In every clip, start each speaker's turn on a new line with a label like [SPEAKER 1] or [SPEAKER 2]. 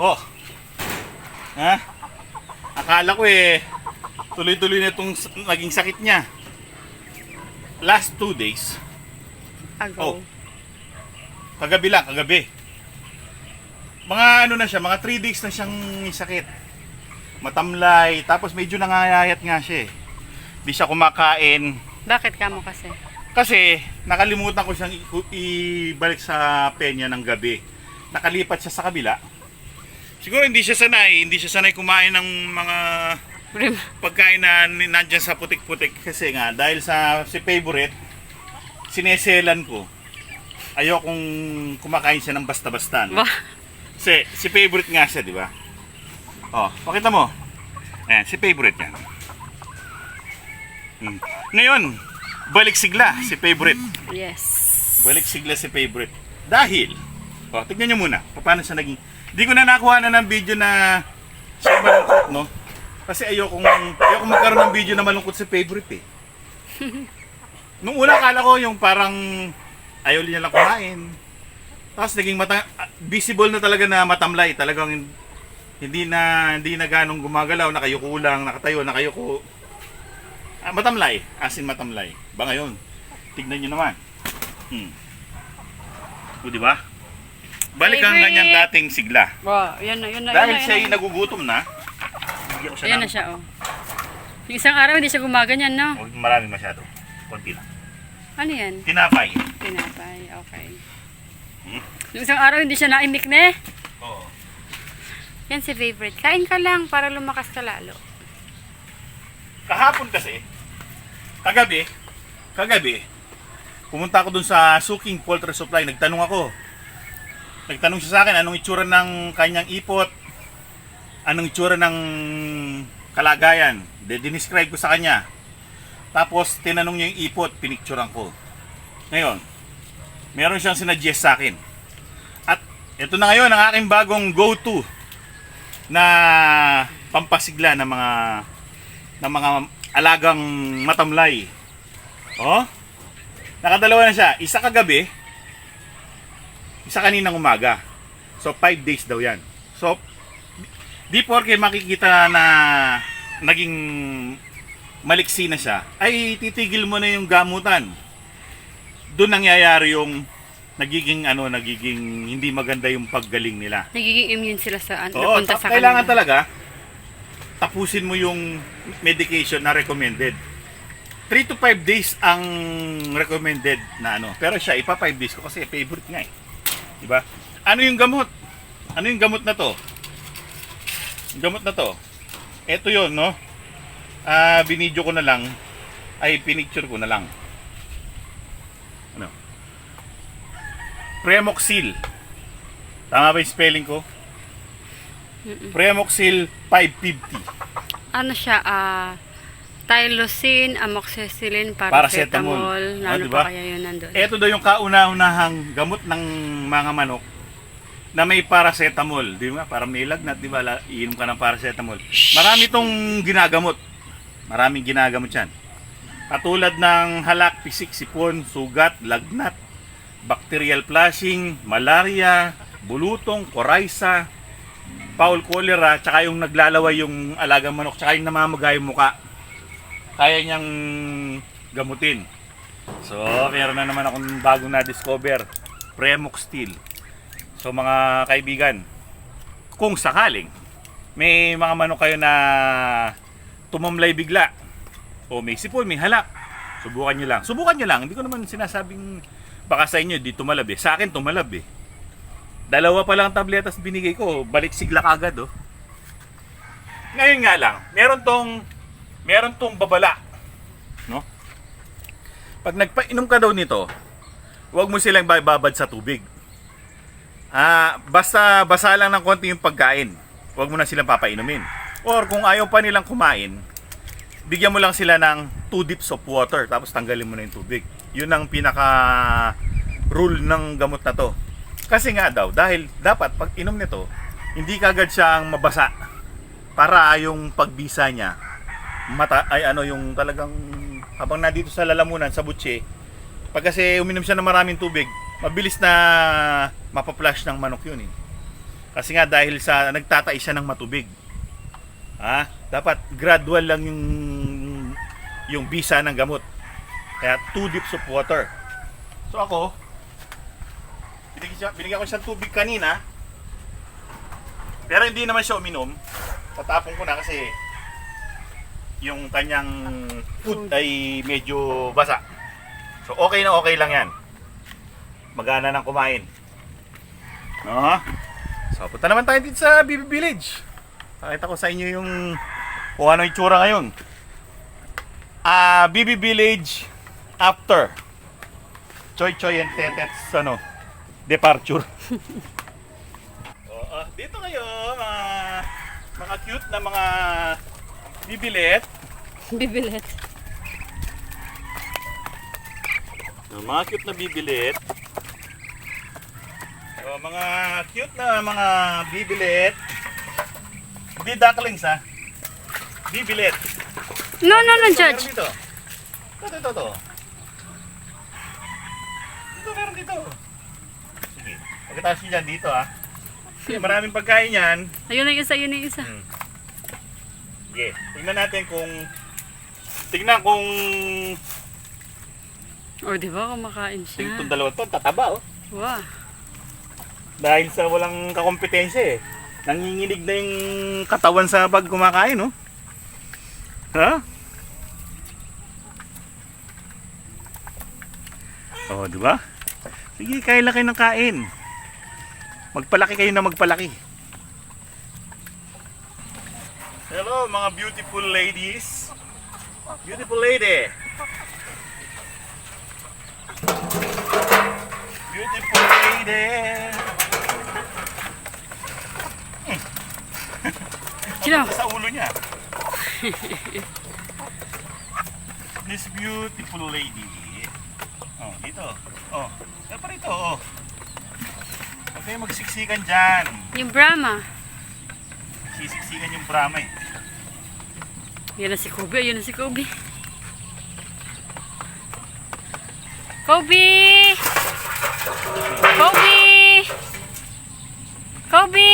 [SPEAKER 1] Oh. Ha? Akala ko eh, tuloy-tuloy na itong naging sakit niya. Last two days,
[SPEAKER 2] Ago.
[SPEAKER 1] Oh. kagabi lang, kagabi. Mga ano na siya, mga 3 days na siyang sakit. Matamlay, tapos medyo nangayayat nga siya eh. Di siya kumakain.
[SPEAKER 2] Bakit ka mo kasi?
[SPEAKER 1] Kasi nakalimutan ko siyang ibalik sa penya ng gabi. Nakalipat siya sa kabila. Siguro hindi siya sanay, hindi siya sanay kumain ng mga pagkain na nandyan sa putik-putik. Kasi nga dahil sa si favorite sineselan ko. Ayokong kumakain siya ng basta-basta no? Kasi si favorite nga siya di ba? Oh pakita mo. Ayan, si favorite yan. Hmm. ngayon balik sigla si favorite.
[SPEAKER 2] Yes.
[SPEAKER 1] balik sigla si favorite. Dahil oh tignan nyo muna paano siya naging di ko na nakuha na ng video na siya malungkot no? Kasi ayokong ayokong magkaroon ng video na malungkot si favorite eh. Nung una akala ko yung parang ayaw niya lang kumain. Tapos naging mata visible na talaga na matamlay. Talagang hindi na hindi na ganong gumagalaw nakayuko lang nakatayo nakayuko. Ah, matamlay. As in matamlay. Ba ngayon? Tignan nyo naman. Hmm. o di ba balik ang
[SPEAKER 2] Favorite.
[SPEAKER 1] ganyan dating sigla
[SPEAKER 2] Wow, yan na, yun na.
[SPEAKER 1] dahil
[SPEAKER 2] yun na,
[SPEAKER 1] nagugutom na bigyan ko siya
[SPEAKER 2] Ayan
[SPEAKER 1] ng
[SPEAKER 2] na siya, oh. Yung isang araw hindi siya gumaganyan, no?
[SPEAKER 1] Huwag marami masyado konti lang
[SPEAKER 2] Ano yan?
[SPEAKER 1] tinapay
[SPEAKER 2] Tinapay, okay.
[SPEAKER 1] Hmm?
[SPEAKER 2] Yung isang araw hindi siya naimik na eh.
[SPEAKER 1] oo
[SPEAKER 2] Yan si favorite. Kain ka lang para lumakas ka lalo.
[SPEAKER 1] kahapon kasi kagabi kagabi pumunta ako dun sa Suking Poultry Supply nagtanong ako nagtanong siya sa akin anong itsura ng kanyang ipot anong itsura ng kalagayan de dinescribe ko sa kanya tapos tinanong niya yung ipot pinicturean ko ngayon meron siyang sinadjust sa akin at ito na ngayon ang aking bagong go-to na pampasigla ng mga ng mga alagang matamlay. Oh? Nakadalawa na siya. Isa kagabi, isa kaninang umaga. So, 5 days daw yan. So, di porke makikita na naging maliksi na siya, ay titigil mo na yung gamutan. Doon nangyayari yung nagiging ano, nagiging hindi maganda yung paggaling nila.
[SPEAKER 2] Nagiging immune sila sa ano,
[SPEAKER 1] Oo,
[SPEAKER 2] napunta
[SPEAKER 1] ta-
[SPEAKER 2] sa
[SPEAKER 1] kailangan
[SPEAKER 2] kanila.
[SPEAKER 1] talaga tapusin mo yung medication na recommended. 3 to 5 days ang recommended na ano. Pero siya, ipa 5 days ko kasi favorite nga eh. Diba? Ano yung gamot? Ano yung gamot na to? Yung gamot na to. Ito yon no? Ah, binidyo ko na lang. Ay, pinicture ko na lang. Ano? Premoxil. Tama ba yung spelling ko? Premoxil 550.
[SPEAKER 2] Ano siya, ah, Tylosin, amoxicillin,
[SPEAKER 1] Paracetamol.
[SPEAKER 2] paracetamol.
[SPEAKER 1] Ah,
[SPEAKER 2] Ano
[SPEAKER 1] diba?
[SPEAKER 2] pa kaya yun nandun?
[SPEAKER 1] Ito daw yung kauna-unahang gamot ng mga manok na may paracetamol, di ba? Para may lagnat, di ba? Iinom ka ng paracetamol. Marami tong ginagamot. Maraming ginagamot yan. Katulad ng halak, pisik, sipon, sugat, lagnat, bacterial flushing, malaria, bulutong, coryza, foul cholera, tsaka yung naglalaway yung alagang manok, tsaka yung namamagay yung muka. Kaya niyang gamutin. So, meron na naman akong bagong na-discover. Premox Steel. So, mga kaibigan, kung sakaling may mga manok kayo na tumamlay bigla, o may sipon, may halak, subukan nyo lang. Subukan nyo lang. Hindi ko naman sinasabing baka sa inyo, di tumalab eh. Sa akin, tumalab eh. Dalawa pa lang tabletas binigay ko, balik sigla kagad oh. Ngayon nga lang, meron tong meron tong babala, no? Pag nagpainom ka daw nito, huwag mo silang babad sa tubig. Ah, basta basa lang ng konti yung pagkain. Huwag mo na silang papainumin. Or kung ayaw pa nilang kumain, bigyan mo lang sila ng 2 dips of water tapos tanggalin mo na yung tubig. Yun ang pinaka rule ng gamot na to. Kasi nga daw, dahil dapat pag inom nito, hindi kagad siyang mabasa para yung pagbisa niya mata ay ano yung talagang habang nandito sa lalamunan sa butse pag kasi uminom siya ng maraming tubig mabilis na mapaplush ng manok yun eh Kasi nga dahil sa nagtatay siya ng matubig. Ha? Dapat gradual lang yung yung bisa ng gamot. Kaya two dips of water. So ako, binigyan, siya, binigyan ko siya ng tubig kanina. Pero hindi naman siya uminom. Tatapon ko na kasi yung kanyang food ay medyo basa. So okay na okay lang yan. Magana nang kumain. No? So punta naman tayo dito sa BB Village. Pakita ko sa inyo yung kung ano yung tsura ngayon. Ah, BB Village after Choy Choy and Tetets ano, departure. Oo, dito kayo mga mga cute na mga bibilet.
[SPEAKER 2] Bibilet.
[SPEAKER 1] Yung mga cute na bibilit. So, mga cute na mga bibilit. Hindi ducklings ha. Bibilit.
[SPEAKER 2] No, no, no,
[SPEAKER 1] Ito,
[SPEAKER 2] Judge.
[SPEAKER 1] Dito. Ito, ito, ito. Ito, meron dito. Sige. Pagkatapos nyo dyan dito ha. Sige, maraming pagkain yan.
[SPEAKER 2] Ayun na yung isa, ayun na yung isa.
[SPEAKER 1] Hmm. Sige, tingnan natin kung tingnan kung
[SPEAKER 2] O, di ba? Kumakain siya.
[SPEAKER 1] itong dalawa to tataba oh.
[SPEAKER 2] Wow.
[SPEAKER 1] Dahil sa walang kakompetensya eh. Nanginginig na yung katawan sa pag kumakain, no? Ha? Oh, di ba? Sige, kain lang kayo ng kain. Magpalaki kayo na magpalaki. Hello, mga beautiful ladies. Beautiful lady. Beautiful lady.
[SPEAKER 2] Sino?
[SPEAKER 1] sa ulo niya. This beautiful lady. Oh, dito. Oh, yan pa rito. Oh. Huwag magsiksikan dyan.
[SPEAKER 2] Yung Brahma.
[SPEAKER 1] Sisiksikan yung Brahma eh.
[SPEAKER 2] Yan na si Kobe, ayun na si Kobe. Kobe! Kobe! Kobe!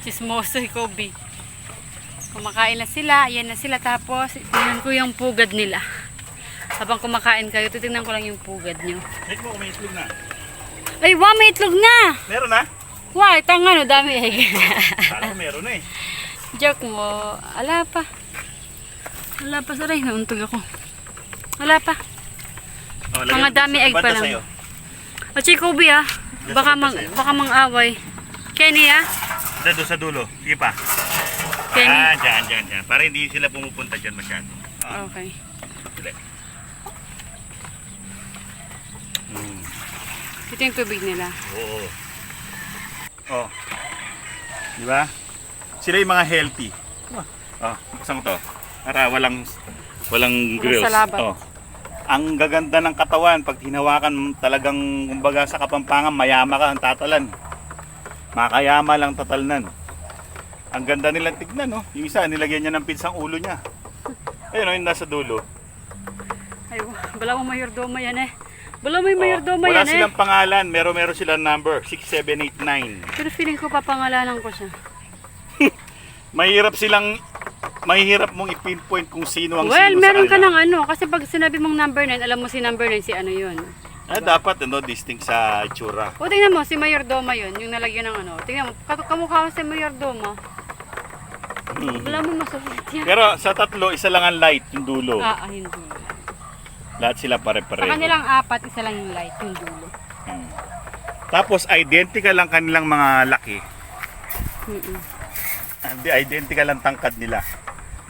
[SPEAKER 2] Chismoso si Kobe. Kumakain na sila, ayan na sila tapos tingnan ko yung pugad nila. Habang kumakain kayo, titignan ko lang yung pugad nyo.
[SPEAKER 1] Check mo may itlog na.
[SPEAKER 2] Ay, wow, may itlog na!
[SPEAKER 1] Meron na?
[SPEAKER 2] Wow, tanga no, dami egg.
[SPEAKER 1] Kala ko meron eh.
[SPEAKER 2] Joke mo. Ala pa. Wala pa saray. Nauntog ako. Wala pa.
[SPEAKER 1] Oh,
[SPEAKER 2] Mga dami egg pa lang.
[SPEAKER 1] sa'yo.
[SPEAKER 2] O Kobe ah. Baka mang, baka mang away. Kenny ah.
[SPEAKER 1] Dito sa dulo. Sige pa.
[SPEAKER 2] Kenny.
[SPEAKER 1] Ah, dyan, dyan, dyan. Para hindi sila pumupunta dyan masyado. Ah,
[SPEAKER 2] Okay.
[SPEAKER 1] sila. Hmm.
[SPEAKER 2] Ito yung tubig nila.
[SPEAKER 1] Oo. Oh. Di ba? Sila yung mga healthy. Oh, isang to. Para walang walang grills. Oh. Ang gaganda ng katawan pag hinawakan talagang kumbaga sa kapampangan mayama ka ang tatalan. Makayama lang tatalnan. Ang ganda nilang tignan, no? Yung isa, nilagyan niya ng pinsang ulo niya. Ayun, no, yung nasa dulo.
[SPEAKER 2] Ay, bala mo mayordoma yan eh. Bala mo yung mayordoma
[SPEAKER 1] Oh, wala
[SPEAKER 2] yan eh.
[SPEAKER 1] silang pangalan, meron meron silang number, 6789.
[SPEAKER 2] Pero feeling ko papangalanan ko siya.
[SPEAKER 1] Mahirap silang mahirap mong i-pinpoint kung sino ang
[SPEAKER 2] Well,
[SPEAKER 1] sino
[SPEAKER 2] meron
[SPEAKER 1] sa
[SPEAKER 2] ka ng ano. Kasi pag sinabi mong number 9, alam mo si number 9 si ano yun.
[SPEAKER 1] Ah, dapat ano, distinct sa itsura.
[SPEAKER 2] O tingnan mo, si Mayordoma yun. Yung nalagyan ng ano. Tingnan mo, kat- kamukha ko si Mayordoma. Wala mo masulit yan.
[SPEAKER 1] Pero sa tatlo, isa lang ang light, yung dulo.
[SPEAKER 2] Ah, ah, yung dulo.
[SPEAKER 1] Lahat sila
[SPEAKER 2] Sa
[SPEAKER 1] pare-pareho.
[SPEAKER 2] kanilang apat, isa lang yung light, yung dulo.
[SPEAKER 1] Hmm. Tapos identical lang kanilang mga laki.
[SPEAKER 2] Mm-mm.
[SPEAKER 1] Hindi, identical lang tangkad nila.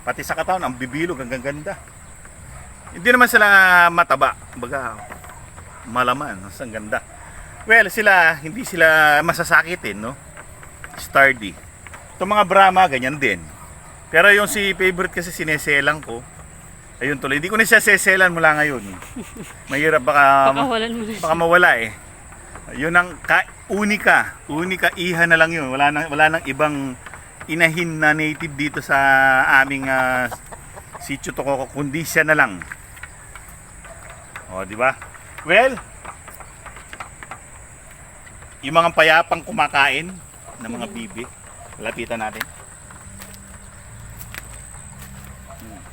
[SPEAKER 1] Pati sa katawan, ang bibilog, ang ganda. Hindi naman sila mataba. Baga, malaman. Ang ganda. Well, sila, hindi sila masasakitin, no? Sturdy. Itong mga Brahma, ganyan din. Pero yung si favorite kasi sineselang ko, ayun tuloy. Hindi ko na siya seselan mula ngayon. Mahirap baka,
[SPEAKER 2] Pakawalan mo na siya.
[SPEAKER 1] baka mawala eh. Yun ang ka, unika, unika iha na lang yun. Wala nang wala nang ibang inahin na native dito sa aming uh, sitio Tokoko kundi siya na lang. O, di ba? Well, yung mga payapang kumakain ng mga bibi. Lapitan natin.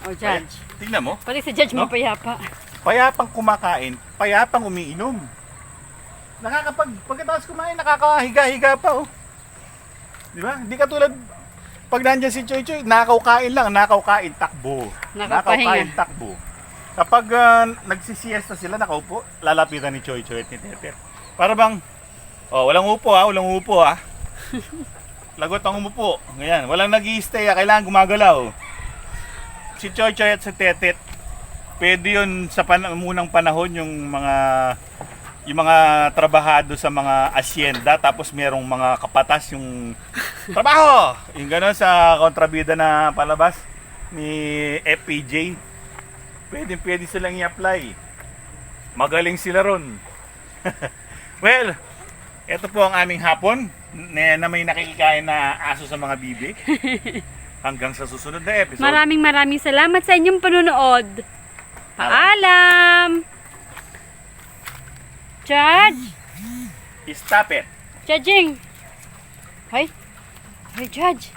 [SPEAKER 2] O, judge.
[SPEAKER 1] Tingnan mo.
[SPEAKER 2] Pati si judge
[SPEAKER 1] No?
[SPEAKER 2] mapayapa.
[SPEAKER 1] Payapang kumakain, payapang umiinom. Nakakapag, pagkatapos kumain, nakakahiga-higa pa, oh. Di ba? Hindi katulad, pag nandyan si Choy Choy, nakaw kain lang, nakaw kain, takbo. Nakaw kain, takbo. Kapag uh, nagsisiesta sila, nakaupo, lalapitan ni Choy Choy at ni Teter. Para bang, oh, walang upo ha, walang upo ha. Lagot ang umupo. Ngayon, walang nag stay ha, kailangan gumagalaw. Si Choy Choy at si Tetet, pwede yun sa pan- munang panahon yung mga yung mga trabahado sa mga asyenda tapos merong mga kapatas yung trabaho. Yung gano'n sa kontrabida na palabas ni FPJ pwede pwede silang i-apply. Magaling sila ron. Well ito po ang aming hapon na, na may nakikikain na aso sa mga bibi hanggang sa susunod na episode
[SPEAKER 2] Maraming maraming salamat sa inyong panunood. Paalam! Judge!
[SPEAKER 1] stop it
[SPEAKER 2] Judging! Hoy! Hoy, Judge!